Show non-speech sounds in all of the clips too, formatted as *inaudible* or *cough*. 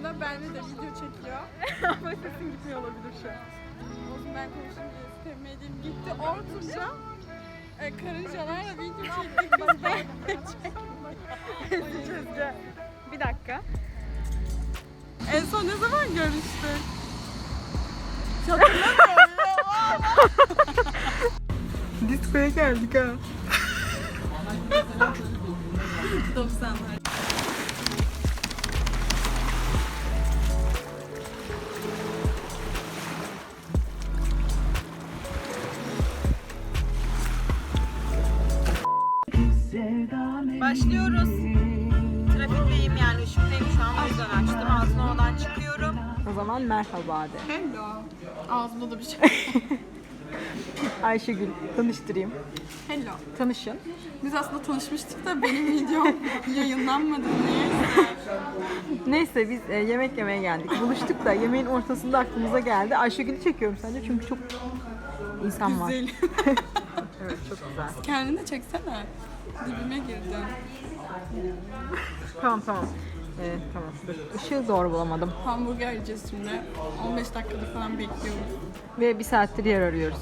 aslında benle de video çekiyor. *laughs* Ama sesin gitmiyor olabilir şu an. Olsun ben konuşayım diye gitti. Ortunca e, karıncalarla video çektik biz *laughs* ben. Çözce. Bir dakika. en son ne zaman görüştük? Hatırlamıyorum *laughs* ya. Diskoya geldik ha. 90'lar. Başlıyoruz. Trafikteyim yani ışıktayım şu an o yüzden açtım. Ağzına oradan çıkıyorum. O zaman merhaba de. Hello. Ağzımda da bir şey. *laughs* Ayşegül tanıştırayım. Hello. Tanışın. Biz aslında tanışmıştık da benim videom *laughs* yayınlanmadı diye. Neyse biz e, yemek yemeye geldik. Buluştuk da yemeğin ortasında aklımıza geldi. Ayşegül'ü çekiyorum sence çünkü çok insan var. Güzel. *laughs* Evet çok güzel. Kendini de çeksene. Dibime girdin. Tamam tamam. Ee, tamam. Işığı doğru bulamadım. Hamburger yiyeceğiz şimdi. 15 dakikada falan bekliyoruz. Ve bir saattir yer arıyoruz.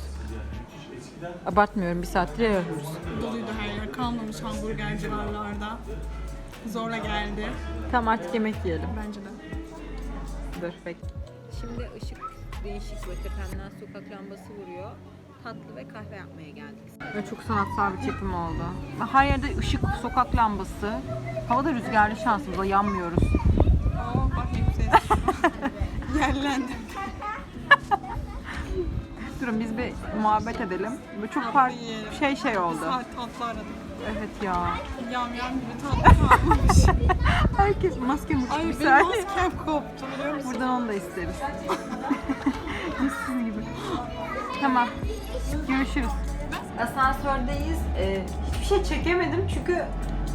Abartmıyorum bir saattir yer arıyoruz. Doluydu her yer. Kalmamış hamburger civarlarda. Zorla geldi. Tamam artık yemek yiyelim. Bence de. Dur bekle. Şimdi ışık değişik ve tepemden sokak lambası vuruyor. Tatlı ve kahve yapmaya geldik. Ve çok sanatsal bir çekim oldu. Her yerde ışık, sokak lambası. Havada rüzgarlı şansımıza yanmıyoruz. Aa bak ne güzel. *laughs* Yerlendim. *laughs* Durun biz bir muhabbet edelim. Bu çok yiyelim. şey şey oldu. Saat tatlı aradım. Evet ya. Yam yam gibi tatlı *laughs* kalmamış. Herkes maske mutlu Ay benim maskem koptu biliyor musun? Buradan onu da isteriz. Sizin gibi. Tamam. Görüşürüz. Asansördeyiz. Ee, hiçbir şey çekemedim çünkü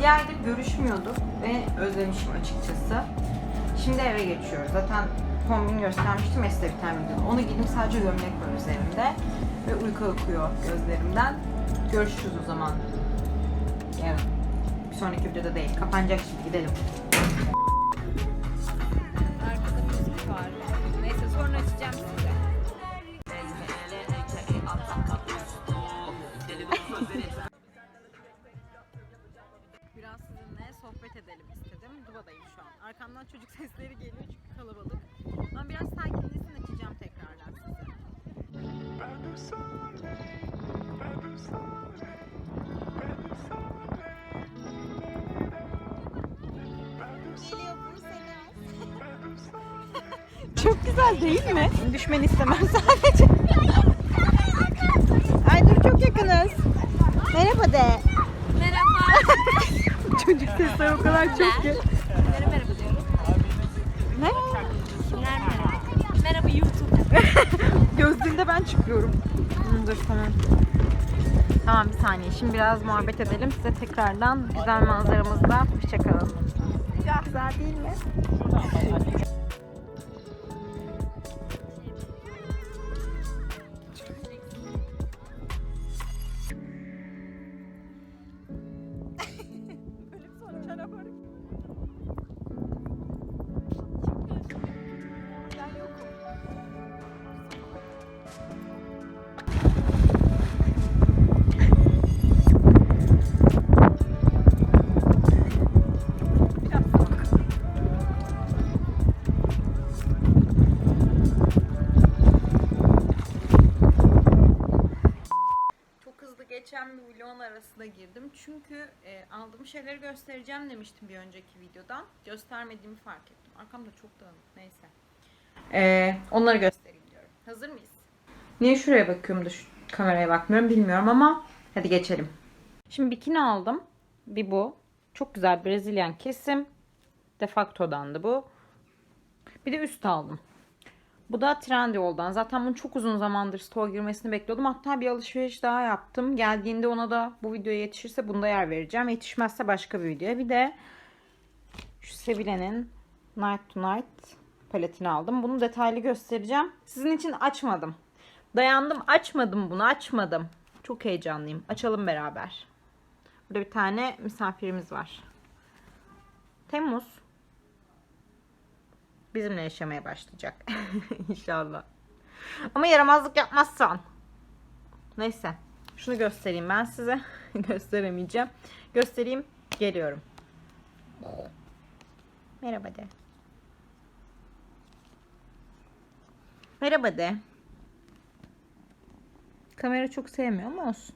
yerde görüşmüyorduk ve özlemişim açıkçası. Şimdi eve geçiyoruz. Zaten kombin göstermiştim size bir. Onu giydim sadece gömlek var üzerimde. Ve uyku akıyor gözlerimden. Görüşürüz o zaman. Yarın. Bir sonraki videoda değil. Kapanacak şimdi gidelim. Değil mi? Düşmeni istemem sadece. Ay dur çok yakınız. Merhaba de. Merhaba. Çocuk sesleri o kadar çok ki. Merhaba diyorum? Ne? Kimler merhaba? Merhaba YouTube. Gözlüğünde ben çıkıyorum. Hı, Dur tamam. Tamam bir saniye. Şimdi biraz muhabbet edelim. Size tekrardan güzel manzaramızda hoşçakalın. Güzel değil mi? Çünkü e, aldığım şeyleri göstereceğim demiştim bir önceki videodan. Göstermediğimi fark ettim. Arkamda çok dağınık. Neyse. E, onları göstereyim diyorum. Hazır mıyız? Niye şuraya bakıyorum da şu kameraya bakmıyorum bilmiyorum ama hadi geçelim. Şimdi bikini aldım. Bir bu. Çok güzel Brezilyan kesim. Defacto'dandı bu. Bir de üst aldım. Bu da Trendyol'dan. Zaten bunu çok uzun zamandır stoğa girmesini bekliyordum. Hatta bir alışveriş daha yaptım. Geldiğinde ona da bu videoya yetişirse bunda yer vereceğim. Yetişmezse başka bir videoya. Bir de şu Sevile'nin Night to Night paletini aldım. Bunu detaylı göstereceğim. Sizin için açmadım. Dayandım açmadım bunu açmadım. Çok heyecanlıyım. Açalım beraber. Burada bir tane misafirimiz var. Temmuz. Bizimle yaşamaya başlayacak. *laughs* İnşallah. Ama yaramazlık yapmazsan. Neyse. Şunu göstereyim ben size. *laughs* Gösteremeyeceğim. Göstereyim. Geliyorum. Merhaba de. Merhaba de. Kamera çok sevmiyor ama olsun.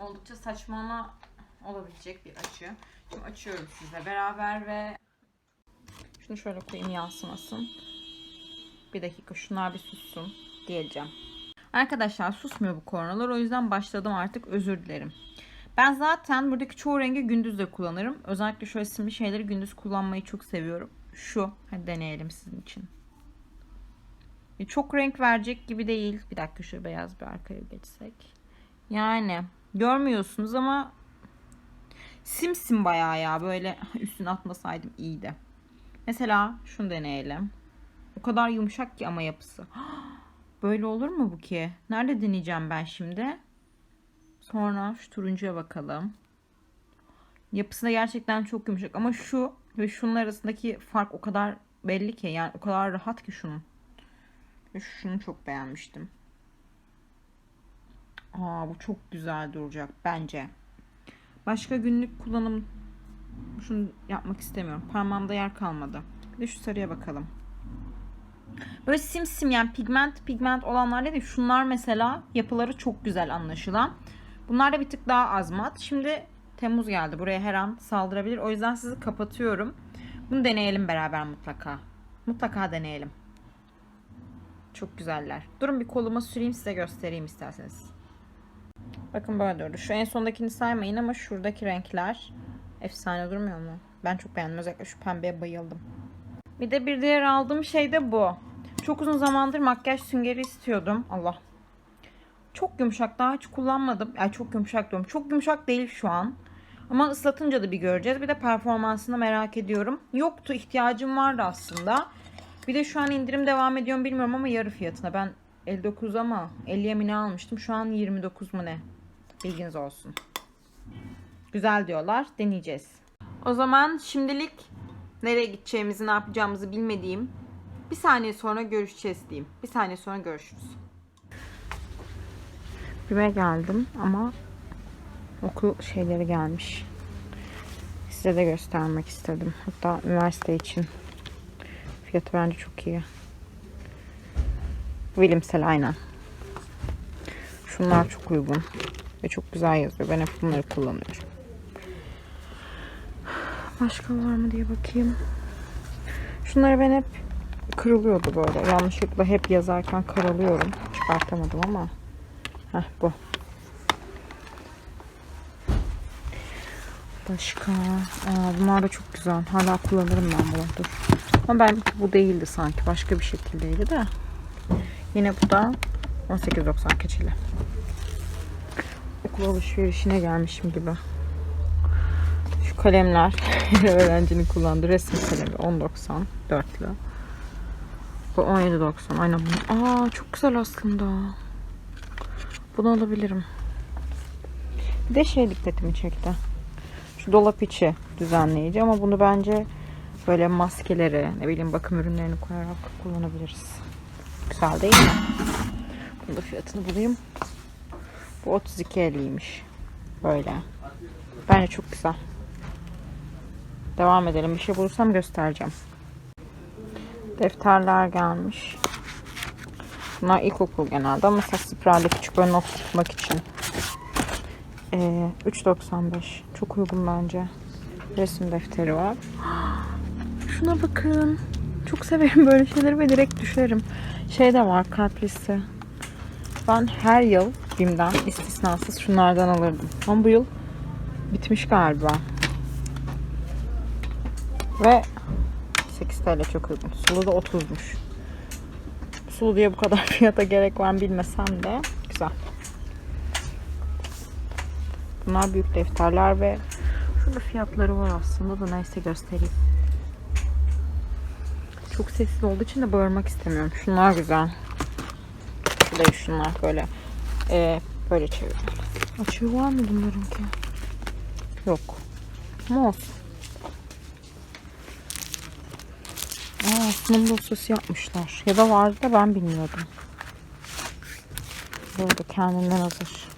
Oldukça saçmalama olabilecek bir açı. Şimdi açıyorum sizle beraber ve şunu şöyle koyayım yansımasın. Bir dakika şunlar bir sussun diyeceğim. Arkadaşlar susmuyor bu kornalar o yüzden başladım artık özür dilerim. Ben zaten buradaki çoğu rengi gündüz de kullanırım. Özellikle şöyle simli şeyleri gündüz kullanmayı çok seviyorum. Şu. Hadi deneyelim sizin için. E, Çok renk verecek gibi değil. Bir dakika şu beyaz bir arkaya geçsek. Yani görmüyorsunuz ama simsim bayağı ya. Böyle üstüne atmasaydım iyiydi. Mesela şunu deneyelim. O kadar yumuşak ki ama yapısı. *gasps* Böyle olur mu bu ki? Nerede deneyeceğim ben şimdi? Sonra şu turuncuya bakalım. Yapısı da gerçekten çok yumuşak ama şu ve şunun arasındaki fark o kadar belli ki yani o kadar rahat ki şunun. Ve şunu çok beğenmiştim. Aa bu çok güzel duracak bence. Başka günlük kullanım şunu yapmak istemiyorum. Parmağımda yer kalmadı. Bir de şu sarıya bakalım. Böyle simsim yani pigment pigment olanlar değil. Şunlar mesela yapıları çok güzel anlaşılan. Bunlar da bir tık daha az mat. Şimdi Temmuz geldi. Buraya her an saldırabilir. O yüzden sizi kapatıyorum. Bunu deneyelim beraber mutlaka. Mutlaka deneyelim. Çok güzeller. Durun bir koluma süreyim size göstereyim isterseniz. Bakın böyle durdu. Şu en sondakini saymayın ama şuradaki renkler efsane durmuyor mu? Ben çok beğendim. Özellikle şu pembeye bayıldım. Bir de bir diğer aldığım şey de bu. Çok uzun zamandır makyaj süngeri istiyordum. Allah. Çok yumuşak. Daha hiç kullanmadım. Ay çok yumuşak diyorum. Çok yumuşak değil şu an. Ama ıslatınca da bir göreceğiz. Bir de performansını merak ediyorum. Yoktu. ihtiyacım vardı aslında. Bir de şu an indirim devam ediyor mu bilmiyorum ama yarı fiyatına. Ben 59 ama 50'ye mi almıştım? Şu an 29 mu ne? Bilginiz olsun. Güzel diyorlar. Deneyeceğiz. O zaman şimdilik nereye gideceğimizi, ne yapacağımızı bilmediğim bir saniye sonra görüşeceğiz diyeyim. Bir saniye sonra görüşürüz. Bime geldim ama okul şeyleri gelmiş. Size de göstermek istedim. Hatta üniversite için. Fiyatı bence çok iyi. Bilimsel aynen. Şunlar çok uygun. Ve çok güzel yazıyor. Ben hep bunları kullanıyorum. Başka var mı diye bakayım. Şunları ben hep kırılıyordu böyle. Yanlışlıkla hep yazarken karalıyorum. Çıkartamadım ama. Heh bu. Başka. Aa, bunlar da çok güzel. Hala kullanırım ben bunu. Dur. Ama ben bu değildi sanki. Başka bir şekildeydi de. Yine bu da 18.90 keçeli. Okul alışverişine gelmişim gibi. Kalemler *laughs* öğrencinin kullandığı resim kalemi 10.90 dörtlü. Bu 17.90 aynen. Aa çok güzel aslında. Bunu alabilirim. Bir de şey dikkatimi çekti. Şu dolap içi düzenleyici ama bunu bence böyle maskeleri, ne bileyim bakım ürünlerini koyarak kullanabiliriz. Güzel değil mi? Bunun da fiyatını bulayım. Bu 32.50'ymiş. Böyle. Bence çok güzel. Devam edelim. Bir şey bulursam göstereceğim. Defterler gelmiş. Bunlar ilkokul genelde ama sprayla küçük böyle not tutmak için. Ee, 3.95. Çok uygun bence. Resim defteri var. *gasps* Şuna bakın. Çok severim *laughs* böyle şeyleri ve direkt düşerim. Şey de var kalplisi. Ben her yıl BİM'den istisnasız şunlardan alırdım. Ama bu yıl bitmiş galiba. Ve 8 TL çok uygun. Sulu da 30'muş. Sulu diye bu kadar *laughs* fiyata gerek var mı bilmesem de güzel. Bunlar büyük defterler ve şurada fiyatları var aslında da neyse göstereyim. Çok sessiz olduğu için de bağırmak istemiyorum. Şunlar güzel. Şurada şunlar böyle ee, böyle çevir. Açığı var mı bunların ki? Yok. Ama olsun. Sunum dosyası yapmışlar. Ya da vardı da ben bilmiyordum. Burada kendinden hazır.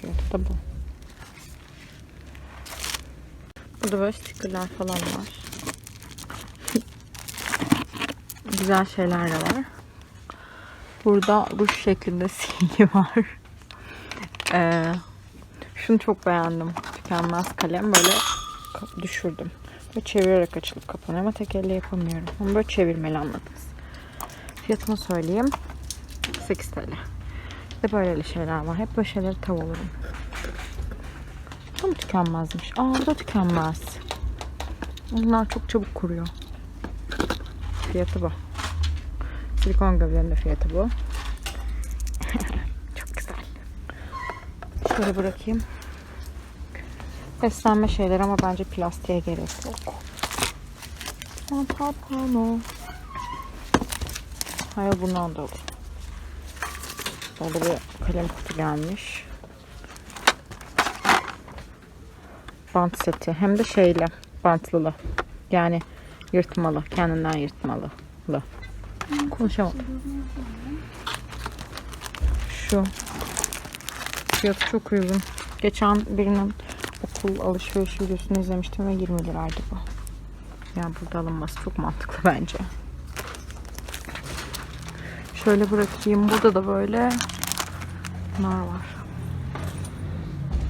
Fiyatı da bu. Burada böyle stickerlar falan var. *laughs* Güzel şeyler de var. Burada ruj şeklinde *laughs* silgi var. Ee, şunu çok beğendim. Tükenmez kalem böyle düşürdüm. Böyle çevirerek açılıp kapanıyor ama tek elle yapamıyorum. Ama böyle çevirmeli anladınız. Fiyatını söyleyeyim. 8 TL. Ve böyle şeyler var. Hep böyle şeyleri tav olurum. Bu tükenmezmiş? Aa bu da tükenmez. Bunlar çok çabuk kuruyor. Fiyatı bu. Silikon gövdenin de fiyatı bu. *laughs* çok güzel. Şöyle bırakayım. Beslenme şeyler ama bence plastiğe gerek yok. Pantapano. Hayır bundan da olur. Böyle bir kalem kutu gelmiş. Bant seti. Hem de şeyle bantlılı. Yani yırtmalı. Kendinden yırtmalı. Konuşamadım. Şu. Fiyatı çok uygun. Geçen birinin okul alışveriş videosunu izlemiştim ve 20 liraydı bu. Yani burada alınması çok mantıklı *laughs* bence. Şöyle bırakayım. Burada da böyle bunlar var.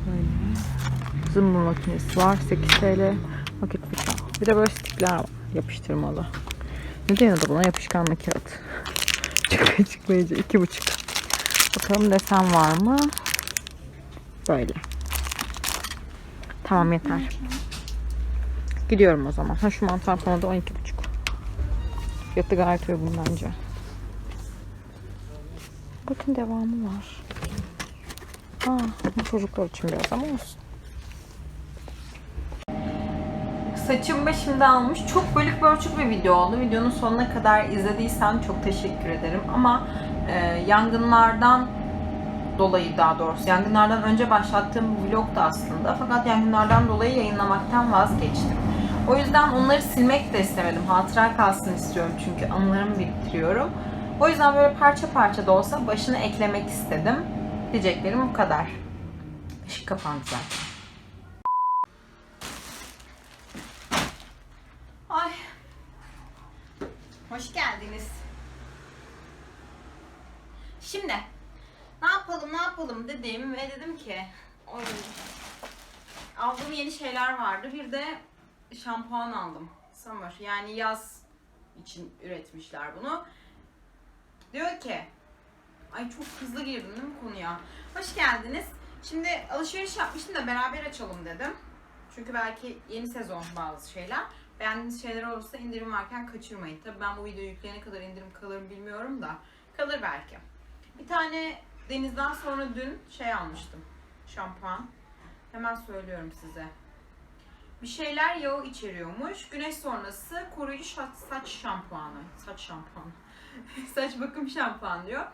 Böyle. Zımbır makinesi var. 8 TL. Vakit bıçağı. Bir de böyle stikler var. Yapıştırmalı. Ne deniyordu buna? Yapışkanlı kağıt. *laughs* İki buçuk. Bakalım desen var mı? Böyle. Tamam yeter. Gidiyorum o zaman. Ha şu mantar konuda 12,5. Fiyatı gayet uygun bence. Bakın devamı var. Aa, bu çocuklar için biraz ama olsun. Saçım başımda almış. Çok bölük pörçük bir video oldu. Videonun sonuna kadar izlediysen çok teşekkür ederim. Ama e, yangınlardan dolayı daha doğrusu yangınlardan önce başlattığım bir vlogdu aslında. Fakat yangınlardan dolayı yayınlamaktan vazgeçtim. O yüzden onları silmek de istemedim. Hatıra kalsın istiyorum çünkü anılarımı biriktiriyorum. O yüzden böyle parça parça da olsa başını eklemek istedim. Diyeceklerim bu kadar. Işık kapandı zaten. Ay. Hoş geldiniz. Şimdi yapalım dedim ve dedim ki oy, aldığım yeni şeyler vardı. Bir de şampuan aldım. Summer yani yaz için üretmişler bunu. Diyor ki ay çok hızlı girdim değil mi konuya? Hoş geldiniz. Şimdi alışveriş yapmıştım da beraber açalım dedim. Çünkü belki yeni sezon bazı şeyler. Beğendiğiniz şeyler olursa indirim varken kaçırmayın. Tabii ben bu videoyu yükleyene kadar indirim kalır bilmiyorum da. Kalır belki. Bir tane denizden sonra dün şey almıştım. Şampuan. Hemen söylüyorum size. Bir şeyler yağı içeriyormuş. Güneş sonrası koruyucu saç şampuanı. Saç şampuanı. *laughs* saç bakım şampuanı diyor.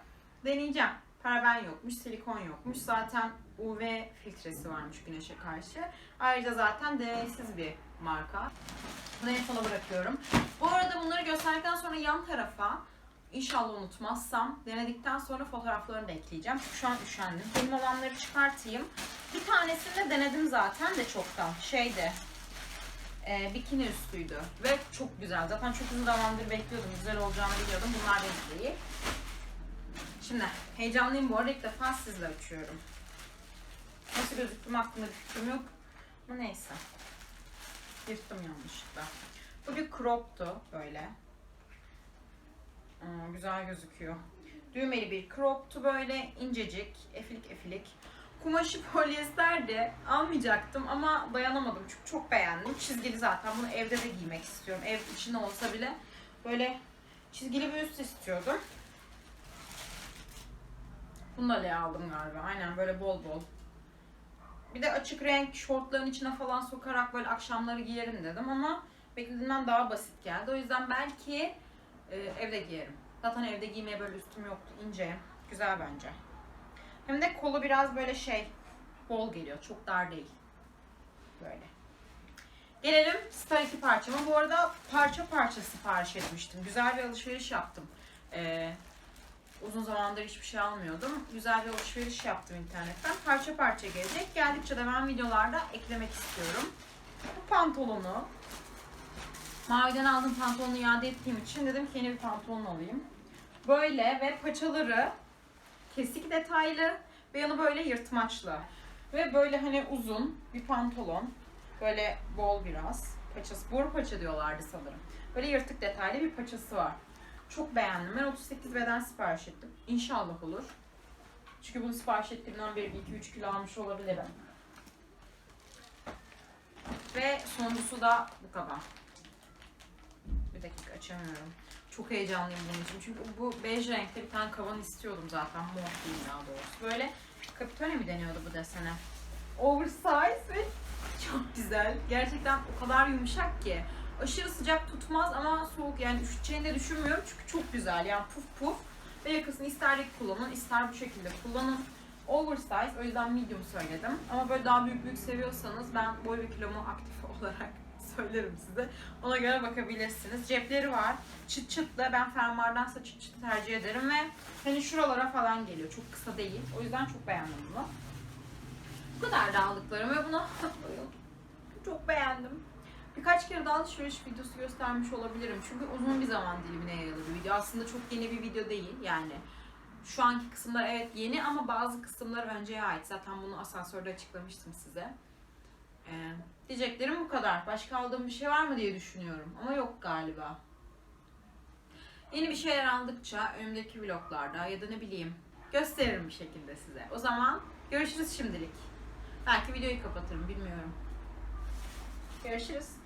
Deneyeceğim. Paraben yokmuş, silikon yokmuş. Zaten UV filtresi varmış güneşe karşı. Ayrıca zaten deneysizbir marka. Bunu en sona bırakıyorum. Bu arada bunları gösterdikten sonra yan tarafa İnşallah unutmazsam denedikten sonra fotoğraflarını da ekleyeceğim. Şu an üşendim. Benim olanları çıkartayım. Bir tanesini de denedim zaten de çoktan. Şeydi. E, bikini üstüydü. Ve çok güzel. Zaten çok uzun zamandır bekliyordum. Güzel olacağını biliyordum. Bunlar da iyi. Şimdi heyecanlıyım bu arada. ilk defa sizle açıyorum. Nasıl gözüktüğüm hakkında bir fikrim yok. Ama neyse. Yırttım yanlışlıkla. Bu bir crop'tu böyle. Aa, güzel gözüküyor. Düğmeli bir crop'tu böyle incecik, efilik efilik. Kumaşı polyesterdi. Almayacaktım ama dayanamadım çünkü çok beğendim. Çizgili zaten. Bunu evde de giymek istiyorum. Ev içinde olsa bile böyle çizgili bir üst istiyordum. Bunu da Lea aldım galiba. Aynen böyle bol bol. Bir de açık renk şortların içine falan sokarak böyle akşamları giyerim dedim ama beklediğimden daha basit geldi. O yüzden belki e, evde giyerim. Zaten evde giymeye böyle üstüm yoktu. ince. Güzel bence. Hem de kolu biraz böyle şey bol geliyor. Çok dar değil. Böyle. Gelelim Star 2 parçama. Bu arada parça parça sipariş etmiştim. Güzel bir alışveriş yaptım. Ee, uzun zamandır hiçbir şey almıyordum. Güzel bir alışveriş yaptım internetten. Parça parça gelecek. Geldikçe de ben videolarda eklemek istiyorum. Bu pantolonu Maviden aldığım pantolonu iade ettiğim için dedim ki yeni bir pantolon alayım. Böyle ve paçaları kesik detaylı ve yanı böyle yırtmaçlı. Ve böyle hani uzun bir pantolon. Böyle bol biraz. Paçası, boru paça diyorlardı sanırım. Böyle yırtık detaylı bir paçası var. Çok beğendim. Ben 38 beden sipariş ettim. İnşallah olur. Çünkü bunu sipariş ettiğimden beri 2-3 kilo almış olabilirim. Ve sonuncusu da bu kadar. Bir dakika açamıyorum. Çok heyecanlıyım bunun için. Çünkü bu bej renkte bir tane kavan istiyordum zaten. Mont değil daha doğrusu. Böyle kapitone mi deniyordu bu desene? Oversize ve çok güzel. Gerçekten o kadar yumuşak ki. Aşırı sıcak tutmaz ama soğuk yani üşüteceğini de düşünmüyorum çünkü çok güzel. Yani puf puf ve yakasını ister dik kullanın ister bu şekilde kullanın. Oversize o yüzden medium söyledim. Ama böyle daha büyük büyük seviyorsanız ben boy ve kilomu aktif *laughs* olarak söylerim size. Ona göre bakabilirsiniz. Cepleri var. Çıt çıtlı. Ben fermuardansa çıt çıtlı tercih ederim ve hani şuralara falan geliyor. Çok kısa değil. O yüzden çok beğendim bunu. Bu kadar da aldıklarım ve buna. Çok beğendim. Birkaç kere daha alışveriş videosu göstermiş olabilirim. Çünkü uzun bir zaman dilimine yayılı bir video. Aslında çok yeni bir video değil yani. Şu anki kısımlar evet yeni ama bazı kısımlar önceye ait. Zaten bunu asansörde açıklamıştım size. Ee, diyeceklerim bu kadar. Başka aldığım bir şey var mı diye düşünüyorum. Ama yok galiba. Yeni bir şeyler aldıkça önümdeki vloglarda ya da ne bileyim gösteririm bir şekilde size. O zaman görüşürüz şimdilik. Belki videoyu kapatırım bilmiyorum. Görüşürüz.